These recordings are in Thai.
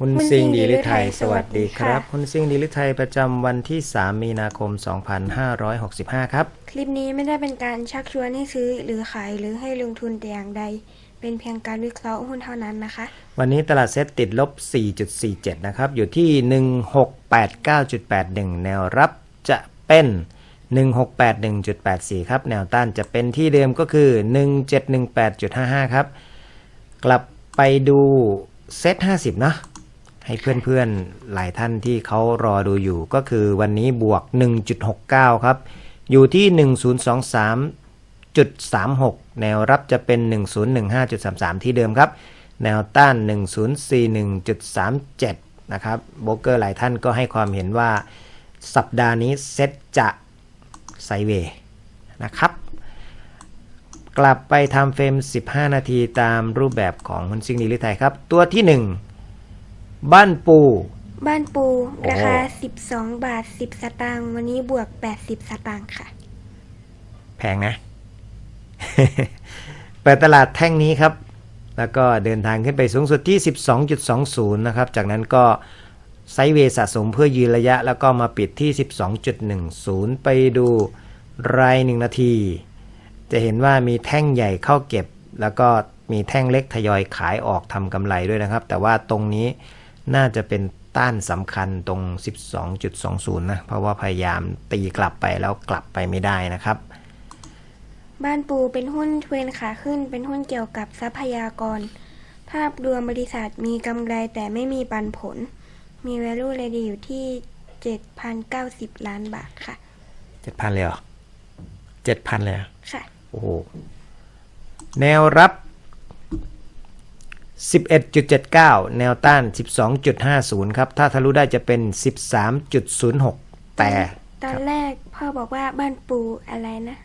หุ้นซิ่งดีลิไทยสวัสดีครับหุ้นซิ่งดีลิไทยประจำวันที่ 3 มีนาคม 2565 ครับ คลิปนี้ไม่ได้เป็นการชักชวนให้ซื้อหรือขายหรือให้ลงทุนแต่อย่างใด เป็นเพียงการวิเคราะห์หุ้นเท่านั้นนะคะ วันนี้ตลาดเซ็ตติดลบ 4.47 นะครับ อยู่ที่ 1689.81 แนวรับจะเป็น 1681.84 ครับ แนวต้านจะเป็นที่เดิมก็คือ 1718.55 ครับ กลับไปดูเซ็ต50เนาะ ให้เพื่อนๆหลายท่านที่เขารอดูอยู่ ก็คือวันนี้บวก 1.69 ครับ อยู่ที่ 1023.36 แนวรับจะเป็น 1015.33 ที่เดิมครับ แนวต้าน 1041.37 นะครับโบกเกอร์หลายท่านก็ให้ความเห็นว่าสัปดาห์นี้เซ็ตจะไซเวย์นะครับ กลับไปทำเฟรม 15 นาทีตามรูปแบบของหุ้นซิงดีลิไทยครับ ตัวที่ 1 บ้านปู บ้านปูโอ้ ราคา 12 บาท 10 สตางค์วันนี้บวก 80 สตางค์ค่ะ แพงนะ เปิดตลาดแท่งนี้ครับ แล้วก็เดินทางขึ้นไปสูงสุดที่ 12.20 นะครับ จากนั้นก็ไซด์เวย์สะสมเพื่อยืนระยะ แล้วก็มาปิดที่ 12.10 ไปดูรายหนึ่งนาที จะเห็นว่ามีแท่งใหญ่เข้าเก็บ แล้วก็มีแท่งเล็กทยอยขายออกทำกำไรด้วยนะครับ แต่ว่าตรงนี้ น่าจะเป็นต้านสำคัญตรง 12.20 นะ เพราะว่าพยายามตีกลับไปแล้วกลับไปไม่ได้นะครับ บ้านปูเป็นหุ้นเทรนขาขึ้น เป็นหุ้นเกี่ยวกับทรัพยากร ภาพรวมบริษัทมีกำไรแต่ไม่มีปันผล มี value ready อยู่ที่ 7,090 ล้านบาทค่ะเจ็ดพันเลยเหรอเจ็ดพันเลยเหรอค่ะ โอ้โห แนวรับ 11.79 แนวต้าน 12.50 ครับ ถ้าทะลุได้จะเป็น 13.06 แต่ ตอนแรกพ่อบอกว่าบ้านปูอะไรนะ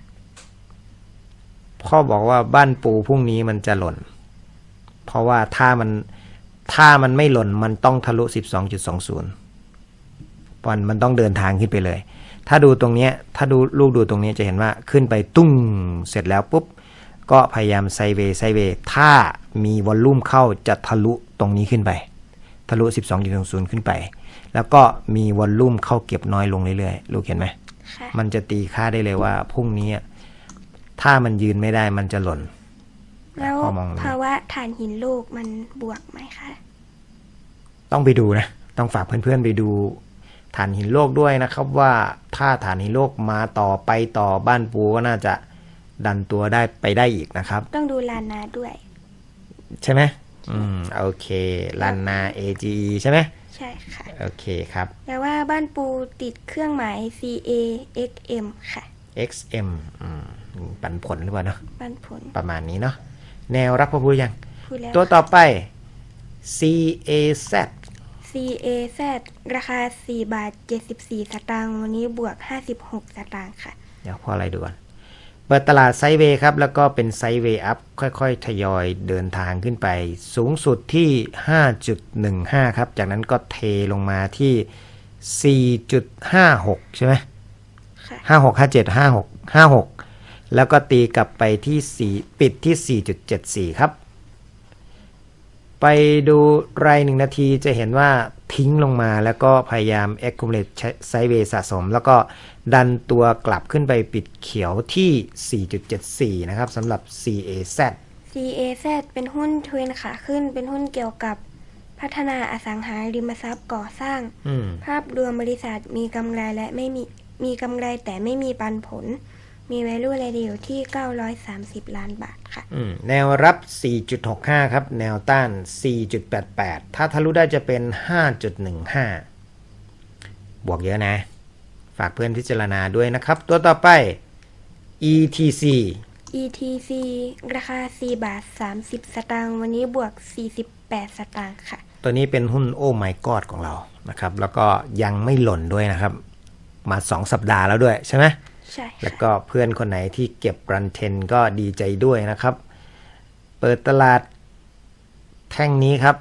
พ่อบอกว่าบ้านปูพรุ่งนี้มันจะหล่น เพราะว่าถ้ามันถ้ามันไม่หล่นมันต้องทะลุ 12.20มันมันต้องเดินทางขึ้นไปเลย ถ้าดูตรงเนี้ย ถ้าดูลูกดูตรงเนี้ยจะเห็นว่าขึ้นไปตุ้งเสร็จแล้วปุ๊บ ก็พยายามไซเวย์ไซเวย์ถ้ามีวอลลุ่มเข้าจะทะลุตรงนี้ขึ้นไป ทะลุ 12.20ขึ้นไป แล้วก็มีวอลลุ่มเข้าเก็บน้อยลงเรื่อยๆ ลูกเห็นไหมค่ะมันจะตีค่าได้เลยว่าพรุ่งนี้อะถ้ามันยืนไม่ได้มันจะหล่น แล้วพ่อมองเลยภาวะถ่านหินโลกมันบวกไหมคะ ต้องไปดูนะ ต้องฝากเพื่อนๆไปดูฐานหินโลกด้วยนะครับว่าถ้าฐานหินโลกมาต่อไปต่อบ้านปูก็น่าจะ ดันตัวได้ไปได้อีกนะครับ ต้องดูลานาด้วย ใช่ไหมอืมโอเคลันนา AGE ใช่ไหมใช่ค่ะ โอเคครับแต่ว่าบ้านปูติดเครื่องหมาย CA XM ค่ะ XM อืมปันผลหรือเปล่าเนาะบ้านผล ประมาณนี้เนาะแนวรับพอพูดยัง พูดแล้ว ตัวต่อไป CAZ CAZ ราคา 4 บาท 74 สตางค์วันนี้บวก 56 สตางค์ค่ะ เดี๋ยวพออะไรดูก่อนเปิดตลาดไซด์เวย์ครับ แล้วก็เป็นไซด์เวย์อัพค่อยๆ ทยอยเดินทางขึ้นไป สูงสุดที่ 5.15 ครับ จากนั้นก็เทลงมาที่ 4.56 ใช่ไหมค่ะ56 57 56 56แล้วก็ตีกลับไปที่4ปิดที่4.74ครับ ไปดูรายหนึ่งนาทีจะเห็นว่า ทิ้งลงมาแล้วก็พยายาม accumulate sideway สะสม แล้วก็ดันตัวกลับขึ้นไปปิดเขียวที่ 4.74 นะครับสำหรับ CAZ CAZ เป็นหุ้นเทรนขาขึ้นเป็นหุ้นเกี่ยวกับพัฒนาอสังหาริมทรัพย์ก่อสร้างอืมภาพรวมบริษัทมีกำไรและไม่มีมีกำไรแต่ไม่มีปันผล มี value ready อยู่ที่ 930 ล้านบาทค่ะ อืมแนวรับ 4.65 ครับ แนวต้าน 4.88 ถ้าทะลุได้จะเป็น 5.15 บวกเยอะนะ ฝากเพื่อนพิจารณาด้วยนะครับ ตัวต่อไป ETC ETC ราคา 4 บาท 30 สตางค์วันนี้บวก 48 สตางค์ค่ะ ตัวนี้เป็นหุ้นโอ้ my god ของเรานะครับ แล้วก็ยังไม่หล่นด้วยนะครับ มา 2 สัปดาห์แล้วด้วยใช่ไหม ใช่แล้วค่ะก็เพื่อนคนไหนที่เก็บรันเทนก็ดีใจด้วยนะครับ เปิดตลาดแท่งนี้ครับ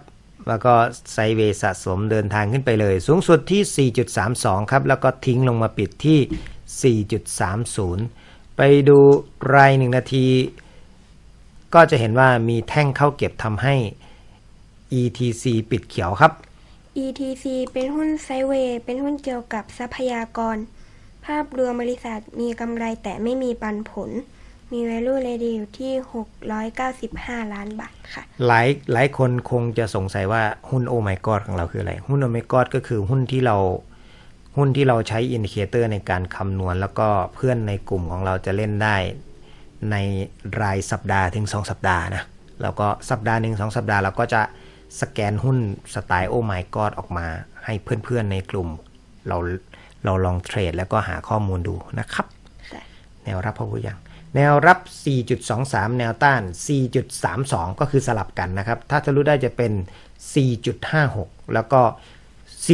แล้วก็ไซด์เวย์สะสมเดินทางขึ้นไปเลย สูงสุดที่ 4.32 ครับ แล้วก็ทิ้งลงมาปิดที่ 4.30 ไปดูรายหนึ่งนาที ก็จะเห็นว่ามีแท่งเข้าเก็บทำให้ ETC ปิดเขียวครับ ETC เป็นหุ้นไซด์เวย์เป็นหุ้นเกี่ยวกับทรัพยากรภาพรวมบริษัทมีกำไรแต่ไม่มีปันผล มี value ready อยู่ที่ 695 ล้านบาทค่ะ หลายหลายคนคงจะสงสัยว่าหุ้นโอ my god ของเราคืออะไร หุ้นโอ my god ก็คือหุ้นที่เราหุ้นที่เราใช้อินดิเคเตอร์ในการคำนวณ แล้วก็เพื่อนในกลุ่มของเราจะเล่นได้ในรายสัปดาห์ถึง 2 สัปดาห์นะแล้วก็สัปดาห์หนึ่งสองสัปดาห์เราก็จะสแกนหุ้นสไตล์โอ my god ออกมาให้เพื่อนๆในกลุ่ม เรา เราลองเทรดแล้วก็หาข้อมูลดูนะครับค่ะแนวรับพอพูดยังแนวรับ 4.23 แนวต้าน 4.32 ก็คือสลับกันนะครับ ถ้าทะลุได้จะเป็น 4.56 แล้วก็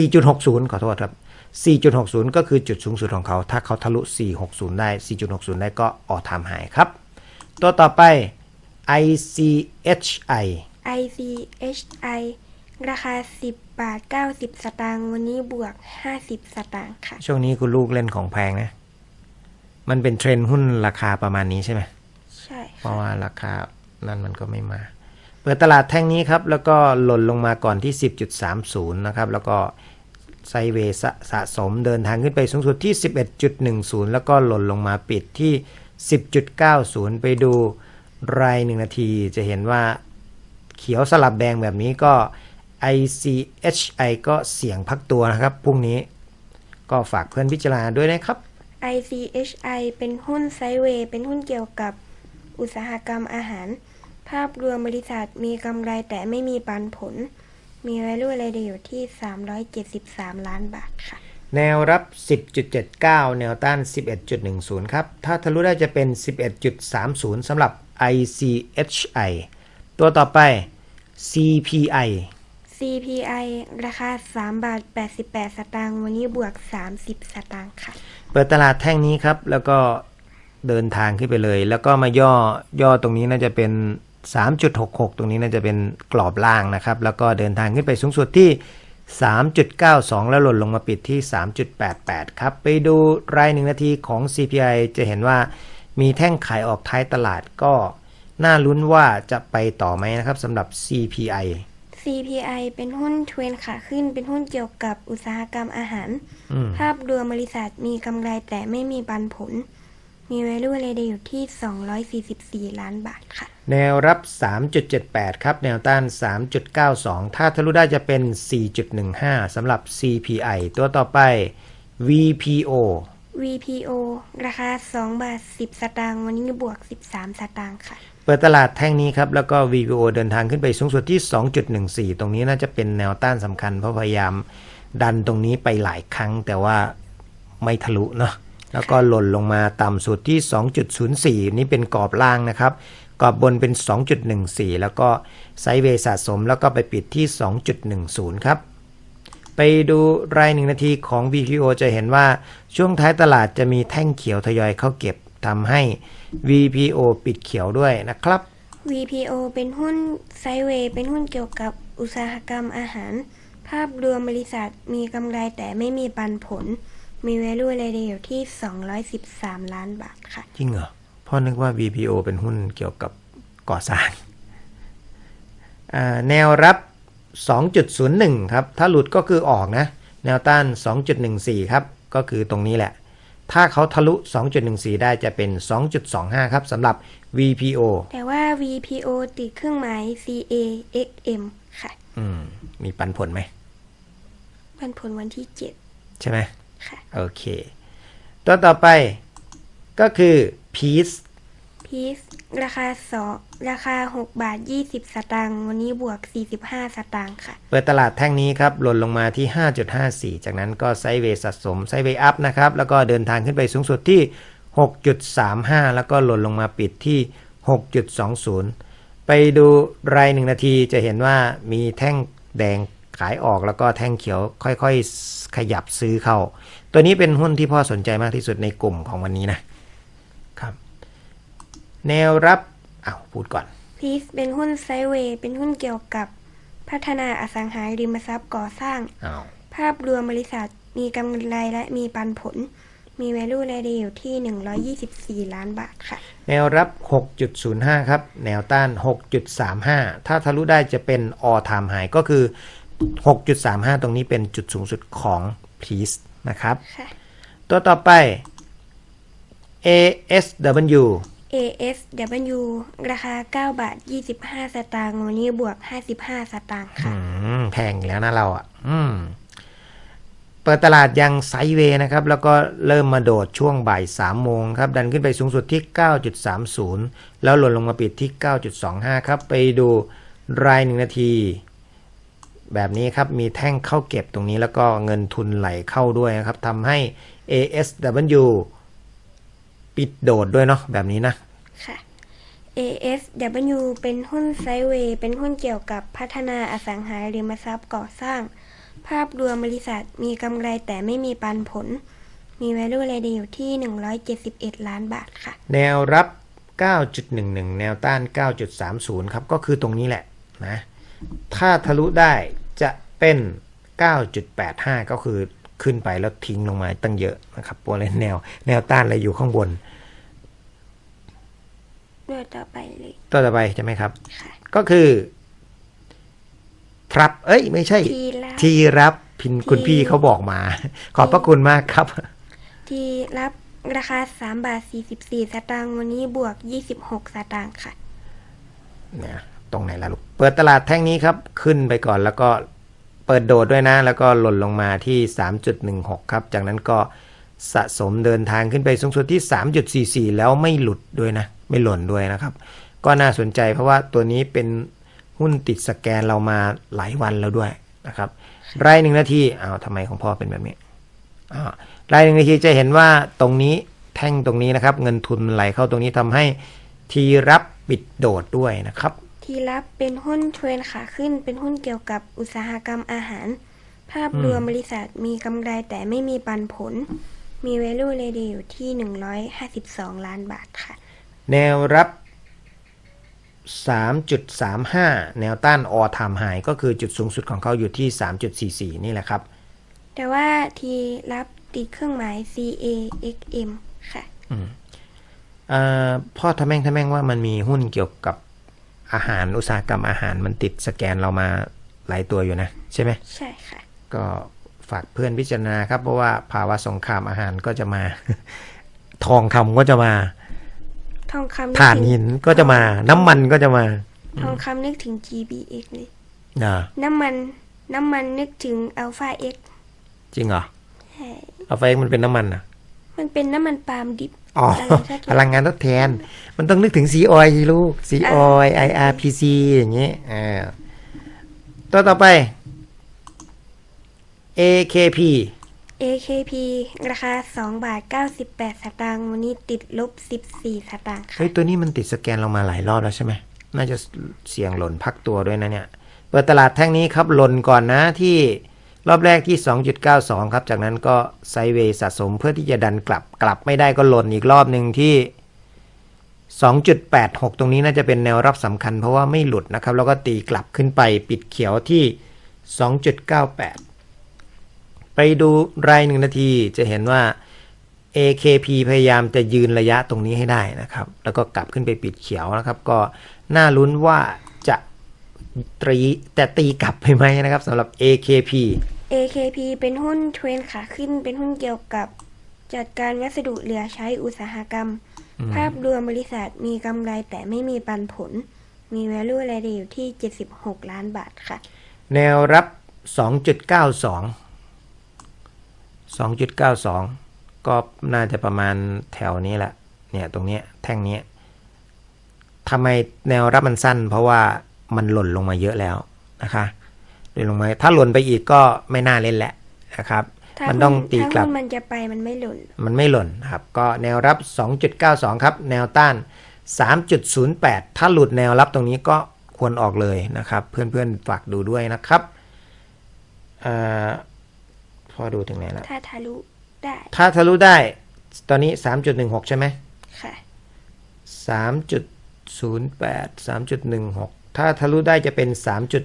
4.60 ขอโทษครับ 4.60 ก็คือจุดสูงสุดของเขา ถ้าเขาทะลุ 460 ได้ 4.60 ได้ก็ออทามหายครับ ตัวต่อไป ICHI ICHI ราคา 10 บาท90สตางค์วันนี้บวก50สตางค์ค่ะ ช่วงนี้คุณลูกเล่นของแพงนะ มันเป็นเทรนด์หุ้นราคาประมาณนี้ใช่ไหมใช่เพค่ะราะว่าราคานั่นมันก็ไม่มา เปิดตลาดแท่งนี้ครับ แล้วก็หล่นลงมาก่อนที่ 10.30 นะครับ แล้วก็ไซด์เวย์สะสะสมเดินทางขึ้นไปสูงสุดที่ 11.10 แล้วก็หล่นลงมาปิดที่ 10.90 ไปดูรายหนึ่งนาทีจะเห็นว่าเขียวสลับแดงแบบนี้ก็ ICHI ก็เสี่ยงพักตัวนะครับพรุ่งนี้ก็ฝากเพื่อนพิจารณาด้วยนะครับ ICHI เป็นหุ้นไซด์เวย์เป็นหุ้นเกี่ยวกับอุตสาหกรรมอาหาร ภาพรวมบริษัทมีกำไรแต่ไม่มีปันผล มี value ready อยู่ที่ 373 ล้านบาทค่ะ แนวรับ 10.79 แนวต้าน 11.10 ครับ ถ้าทะลุได้จะเป็น 11.30สำหรับ ICHI ตัวต่อไป CPI CPI ราคา 3 บาท 88 สตางค์วันนี้บวก 30 สตางค์ค่ะ เปิดตลาดแท่งนี้ครับ แล้วก็เดินทางขึ้นไปเลย แล้วก็มาย่อย่อตรงนี้น่าจะเป็น 3.66 ตรงนี้น่าจะเป็นกรอบล่างนะครับ แล้วก็เดินทางขึ้นไปสูงสุดที่ 3.92 แล้วหล่นลงมาปิดที่ 3.88 ครับ ไปดูรายหนึ่งนาทีของ CPI จะเห็นว่ามีแท่งขายออกท้ายตลาดก็น่าลุ้นว่าจะไปต่อไหมนะครับสำหรับ CPI CPI เป็นหุ้นเทรนขาขึ้น เป็นหุ้นเกี่ยวกับอุตสาหกรรมอาหารอืมภาพรวมบริษัทมีกำไรแต่ไม่มีปันผล มี value ready อยู่ที่ 244 ล้านบาทค่ะ แนวรับ 3.78 ครับ แนวต้าน 3.92 ถ้าทะลุได้จะเป็น 4.15 สำหรับ CPI ตัวต่อไป VPO VPO ราคา2บาท10 สตางค์วันนี้บวก 13 สตางค์ค่ะ เปิดตลาดแท่งนี้ครับ แล้วก็ VPO เดินทางขึ้นไปสูงสุดที่ 2.14 ตรงนี้น่าจะเป็นแนวต้านสำคัญ เพราะพยายามดันตรงนี้ไปหลายครั้ง แต่ว่าไม่ทะลุเนาะแล้วก็หล่นลงมาต่ำสุดที่ 2.04 นี่เป็นกรอบล่างนะครับ กรอบบนเป็น 2.14 แล้วก็ไซด์เวย์สะสมแล้วก็ไปปิดที่ 2.10 ครับไปดูรายหนึ่งนาทีของ VPO จะเห็นว่าช่วงท้ายตลาดจะมีแท่งเขียวทยอยเข้าเก็บ ทำให้ VPO ปิดเขียวด้วยนะครับ VPO เป็นหุ้นไซด์เวย์เป็นหุ้นเกี่ยวกับอุตสาหกรรมอาหาร ภาพรวมบริษัทมีกำไรแต่ไม่มีปันผล มี value ready อยู่ที่ 213 ล้านบาทค่ะ จริงเหรอพ่อนึกว่า VPO เป็นหุ้นเกี่ยวกับก่อสร้างอ่าแนวรับ 2.01 ครับ ถ้าหลุดก็คือออกนะ แนวต้าน 2.14 ครับ ก็คือตรงนี้แหละ ถ้าเขาทะลุ 2.14 ได้จะเป็น 2.25 ครับสำหรับ VPO แต่ว่า VPO ติดเครื่องหมาย CAXM ค่ะ อืม มีปันผลไหม ปันผลวันที่ใช่ไหม7ค่ะ โอเค ตัวต่อไปก็คือ Peace พีซ ราคาสอราคา 6 บาท 20 สตางค์วันนี้บวก 45 สตางค์ค่ะ เปิดตลาดแท่งนี้ครับหล่นลงมาที่ 5.54 จากนั้นก็ไซด์เวสะสมไซด์เวอัพนะครับ แล้วก็เดินทางขึ้นไปสูงสุดที่ 6.35 แล้วก็หล่นลงมาปิดที่ 6.20 ไปดูรายหนึ่งนาทีจะเห็นว่ามีแท่งแดงขายออกแล้วก็แท่งเขียวค่อยๆ ขยับซื้อเข้า ตัวนี้เป็นหุ้นที่พ่อสนใจมากที่สุดในกลุ่มของวันนี้นะ แนวรับอ้าวพูดก่อน พีซเป็นหุ้นไซด์เวย์เป็นหุ้นเกี่ยวกับพัฒนาอสังหาริมทรัพย์ก่อสร้าง อ้าว ภาพรวมบริษัทมีกำไรและมีปันผล มี value ready อยู่ที่ 124 ล้านบาทค่ะ แนวรับ 6.05 ครับ แนวต้าน 6.35 ถ้าทะลุได้จะเป็น all time high ก็คือ 6.35 ตรงนี้เป็นจุดสูงสุดของ please นะครับ ค่ะ ตัวต่อไป ASW ASW ราคา 9 บาท 25 สตางค์วันนี้บวก 55 สตางค์ค่ะแพงแล้วนะเราอะอืมเปิดตลาดยังไซเวย์นะครับ แล้วก็เริ่มมาโดดช่วงบ่าย 3 โมงครับ ดันขึ้นไปสูงสุดที่ 9.30 แล้วหล่นลงมาปิดที่ 9.25 ครับ ไปดูรายหนึ่งนาที แบบนี้ครับ มีแท่งเข้าเก็บตรงนี้แล้วก็เงินทุนไหลเข้าด้วยนะครับทำให้ ASW ปิดโดดด้วยเนาะแบบนี้นะ ASW เป็นหุ้นไซเวย์ เป็นหุ้นเกี่ยวกับพัฒนาอสังหาริมทรัพย์ก่อสร้าง ภาพรวมบริษัทมีกำไรแต่ไม่มีปันผล มี value รายได้อยู่ที่ 171 ล้านบาทค่ะ แนวรับ 9.11 แนวต้าน 9.30 ครับ ก็คือตรงนี้แหละนะ ถ้าทะลุได้จะเป็น 9.85 ก็คือขึ้นไปแล้วทิ้งลงมาตั้งเยอะนะครับตัวเลนแนว แนวต้านอะไรอยู่ข้างบน ต่อไปเลยตัวต่อไปใช่ไหมครับ ค่ะ ก็คือครับ เอ้ย ไม่ใช่ ทีละทีรับพินคุณพี่เขาบอกมา ขอบพระคุณมากครับ ที่รับราคา3บาท44สตางค์วันนี้บวก26สตางค์ค่ะ เนี่ยตรงไหนล่ะลูก เปิดตลาดแท่งนี้ครับ ขึ้นไปก่อนแล้วก็เปิดโดดด้วยนะ แล้วก็หล่นลงมาที่ 3.16 ครับ จากนั้นก็ สะสมเดินทางขึ้นไปสูงสุดที่ 3.44 แล้วไม่หลุดด้วยนะ ไม่หล่นด้วยนะครับ ก็น่าสนใจเพราะว่าตัวนี้เป็นหุ้นติดสแกนเรามาหลายวันแล้วด้วยนะครับ รายหนึ่งนาทีอ้าวทำไมของพ่อเป็นแบบนี้อ้าวรายหนึ่งนาทีจะเห็นว่าตรงนี้แท่งตรงนี้นะครับ เงินทุนไหลเข้าตรงนี้ทำให้ทีรับปิดโดดด้วยนะครับ ทีรับเป็นหุ้นเทรนขาขึ้น เป็นหุ้นเกี่ยวกับอุตสาหกรรมอาหาร ภาพรวมบริษัทมีกำไรแต่ไม่มีปันผล มี value รายได้อยู่ที่ 152 ล้านบาทค่ะ แนวรับ 3.35 แนวต้าน all time high ก็คือจุดสูงสุดของเขาอยู่ที่ 3.44 นี่แหละครับ แต่ว่าทีรับติดเครื่องหมาย CAXM ค่ะเอ่อพ่อทำแม่งทำแม่งว่ามันมีหุ้นเกี่ยวกับอาหารอุตสาหกรรมอาหารมันติดสแกนเรามาหลายตัวอยู่นะ ใช่ไหมใช่ค่ะ ก็ ฝากเพื่อนพิจารณาครับ เพราะว่าภาวะสงครามอาหารก็จะมา ทองคำก็จะมา ทองคำกถ่านถึงหินก็จะมา น้ำมันก็จะมา ทองคำนึกถึง GBX เลยอ่าน้ำมัน น้ำมันนึกถึง Alpha X จริงเหรอใช่เอาไฟมันเป็นน้ำมันอะ มันเป็นน้ำมันปาล์มดิบอ๋ออะไรสักอพย่างลังงานทดแทน มันต้องนึกถึง c ีออยลูก c ีออย IRPC อย่างเงี้ยอ่าตัวต่อไป AKP AKP ราคา2บาท98 สตางค์วันนี้ติดลบ 14 สตางค์ค่ะเฮ้ยตัวนี้มันติดสแกนเรามาหลายรอบแล้วใช่ไหมน่าจะเสี่ยงหล่นพักตัวด้วยนะเนี่ย เปิดตลาดแท่งนี้ครับหล่นก่อนนะที่รอบแรกที่ 2.92 ครับ จากนั้นก็ไซด์เวย์สะสมเพื่อที่จะดันกลับกลับไม่ได้ก็หล่นอีกรอบหนึ่งที่ 2.86 ตรงนี้น่าจะเป็นแนวรับสำคัญเพราะว่าไม่หลุดนะครับ แล้วก็ตีกลับขึ้นไปปิดเขียวที่ 2.98 ไปดูรายหนึ่งนาทีจะเห็นว่า AKP พยายามจะยืนระยะตรงนี้ให้ได้นะครับ แล้วก็กลับขึ้นไปปิดเขียวนะครับ ก็น่าลุ้นว่าจะตรีแต่ตีกลับไปไหมนะครับสำหรับ AKP AKP เป็นหุ้นเทรนขาขึ้นเป็นหุ้นเกี่ยวกับ จัดการวัสดุเหลือใช้อุตสาหกรรม ภาพรวมบริษัทมีกำไรแต่ไม่มีปันผล มี value รายได้อยู่ที่ 76 ล้านบาทค่ะ แนวรับ 2.92 2.92 ก็น่าจะประมาณแถวนี้แหละ เนี่ยตรงเนี้ยแท่งเนี้ยทำไมแนวรับมันสั้น เพราะว่ามันหล่นลงมาเยอะแล้วนะคะหล่นลงมาถ้าหล่นไปอีกก็ไม่น่าเล่นแหละนะครับถ้ามันต้องหุ้ตีถ้ากลับหุ้นมันจะไปมันไม่หล่น มันไม่หล่นนะครับ ก็แนวรับ 2.92 ครับ แนวต้าน 3.08 ถ้าหลุดแนวรับตรงนี้ก็ควรออกเลยนะครับ เพื่อนๆฝากดูด้วยนะครับเออพ อดูถึงไหนแล้วถ้าทะลุได้ ถ้าทะลุได้ ตอนนี้3.16ใช่ไหมค่ะ3.08 3.16ถ้าทะลุได้จะเป็น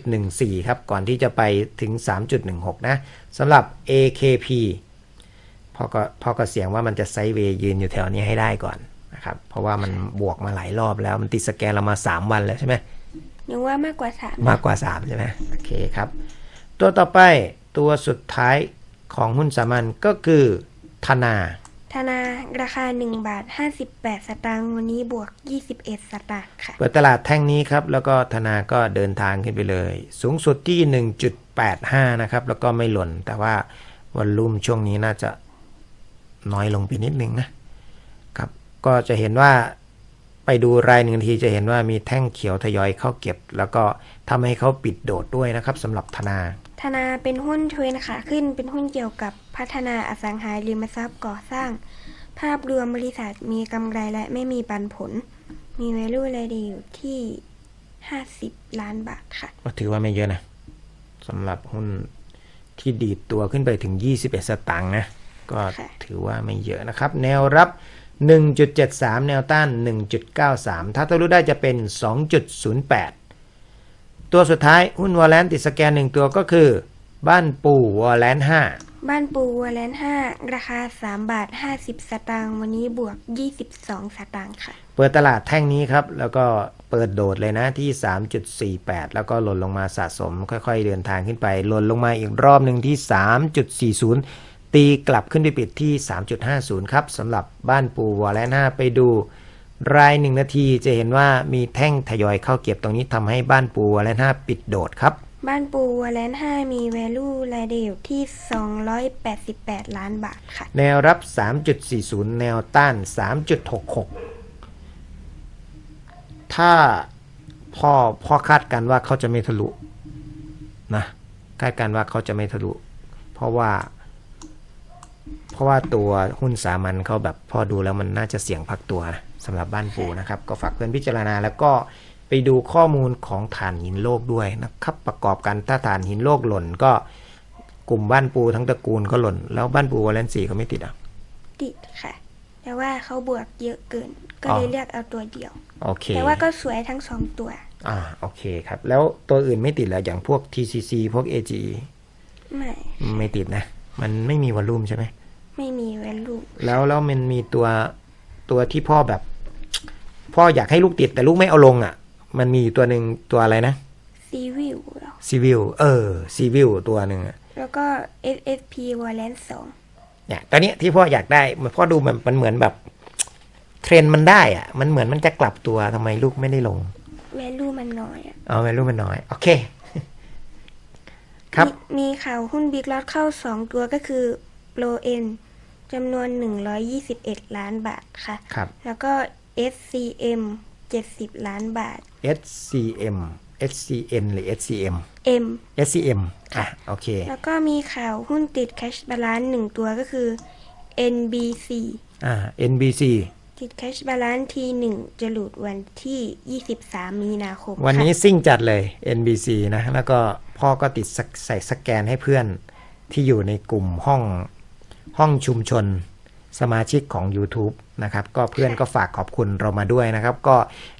3.14 ครับ ก่อนที่จะไปถึง 3.16 นะสำหรับ AKP พอก็พอก็เสียงว่ามันจะไซด์เวย์ยืนอยู่แถวนี้ให้ได้ก่อนนะครับ เพราะว่ามันบวกมาหลายรอบแล้ว มันติดสแกนเรามา 3 วันแล้วใช่ไหมหนูว่ามากกว่าสามมากกว่า 3 ใช่ไหมโอเคครับ ตัวต่อไปตัวสุดท้าย ของหุ้นสามัญก็คือธนา ธนาราคา 1 บาท 58 สตางค์วันนี้บวก 21 สตางค์ค่ะ เปิดตลาดแท่งนี้ครับ แล้วก็ธนาก็เดินทางขึ้นไปเลย สูงสุดที่ 1.85 นะครับ แล้วก็ไม่หล่น แต่ว่าวันลุ่มช่วงนี้น่าจะน้อยลงไปนิดนึงนะครับ ก็จะเห็นว่าไปดูรายหนึ่งนาทีจะเห็นว่ามีแท่งเขียวทยอยเข้าเก็บ แล้วก็ทำให้เขาปิดโดดด้วยนะครับสำหรับธนา ธนาเป็นหุ้นเทรนขาขึ้น เป็นหุ้นเกี่ยวกับพัฒนาอสังหาริมทรัพย์ก่อสร้าง ภาพรวมบริษัทมีกำไรและไม่มีปันผล มี value รายเดีอยู่ที่50ล้านบาทค่ะ ก็ถือว่าไม่เยอะนะสำหรับหุ้นที่ดีดตัวขึ้นไปถึง 21 สตางค์นะ ก็ค่ะถือว่าไม่เยอะนะครับ แนวรับ 1.73 แนวต้าน 1.93 ถ้าทะลุได้จะเป็น 2.08 ตัวสุดท้ายหุ้นวอลเลนติดสแกนหนึ่งตัวก็คือ บ้านปู่วอลเลน5บ้านปูวอลเลน5ราคา3บาท50สตางค์วันนี้บวก22สตางค์ค่ะ เปิดตลาดแท่งนี้ครับ แล้วก็เปิดโดดเลยนะที่3.48แล้วก็หล่นลงมาสะสม ค่อยๆ เดินทางขึ้นไปหล่นลงมาอีกรอบหนึ่งที่3.40ตีกลับขึ้นไปปิดที่3.50ครับสำหรับบ้านปูวอลเลน5ไปดู รายหนึ่งนาทีจะเห็นว่ามีแท่งทยอยเข้าเก็บตรงนี้ทำให้บ้านปูวอลเลน5ปิดโดดครับ บ้านปูวอลเลน5มี value รายเดีอยู่ที่ 288 ล้านบาทค่ะ แนวรับ 3.40 แนวต้าน 3.66 ถ้าพ่อพ่อคาดการณ์ว่าเขาจะไม่ทะลุนะคาดการณ์ว่าเขาจะไม่ทะลุ เพราะว่า เพราะว่าตัวหุ้นสามัญเขาแบบพอดูแล้วมันน่าจะเสี่ยงพักตัวนะสำหรับบ้านปูนะครับ ก็ฝากเพื่อนพิจารณาแล้วก็ไปดูข้อมูลของฐานหินโลกด้วยนะครับ ประกอบกันถ้าฐานหินโลกหล่นก็กลุ่มบ้านปูทั้งตระกูลก็หล่น แล้วบ้านปูวอลเลนซีเขาไม่ติดอะติดค่ะ แต่ว่าเขาบวกเยอะเกิน ก็เลยอ๋อเลือกเอาตัวเดียวโอเคแต่ว่าก็สวยทั้งสองตัว อ่าโอเคครับ แล้วตัวอื่นไม่ติดเหรออย่างพวก TCC พวก AGE ไม่ไม่ติดนะ มันไม่มีวอลลุ่มใช่ไหม ไม่มี value แล้วแล้วมันมีตัวตัวที่พ่อแบบ พ่ออยากให้ลูกติดแต่ลูกไม่เอาลงอะ มันมีอยู่ตัวหนึ่งตัวอะไรนะ civil เหรอซีวิลเออซีวิลตัวหนึ่งอะแล้วก็ SSP Wallet 2เนี่ยตอนเนี้ยที่พ่ออยากได้มันพ่อดูมันมันเหมือนแบบ เทรนด์มันได้อะมันเหมือนมันจะกลับตัวทำไมลูกไม่ได้ลง value มันน้อยอะเอาไม่รู้มันน้อย โอเค ครับ มีมีข่าวหุ้น Big Lot เข้า2ตัวก็คือ Pro N จำนวน 121 ล้านบาทค่ะ ครับ แล้วก็ SCM 70 ล้านบาท SCM SCN หรือ SCM M SCM อะ โอเค แล้วก็มีข่าวหุ้นติด Cash Balance 1ตัวก็คือ NBC อ่า NBC ติด Cash Balance ทีหนึ่งจะหลุดวันที่ 23 มีนาคม วันนี้ค่ะซิ่งจัดเลย NBC นะ แล้วก็พ่อก็ติดสกใส่สแกนให้เพื่อนที่อยู่ในกลุ่มห้อง ห้องชุมชนสมาชิกของ YouTube นะครับ ก็เพื่อนก็ฝากขอบคุณเรามาด้วยนะครับ ก็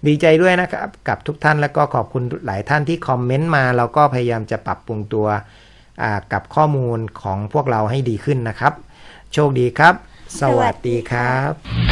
ดีใจด้วยนะครับ กับทุกท่านแล้วก็ขอบคุณหลายท่านที่คอมเมนต์มาเราก็พยายามจะปรับปรุงตัวกับข้อมูลของพวกเราให้ดีขึ้นนะครับ โชคดีครับ สวัสดีครับ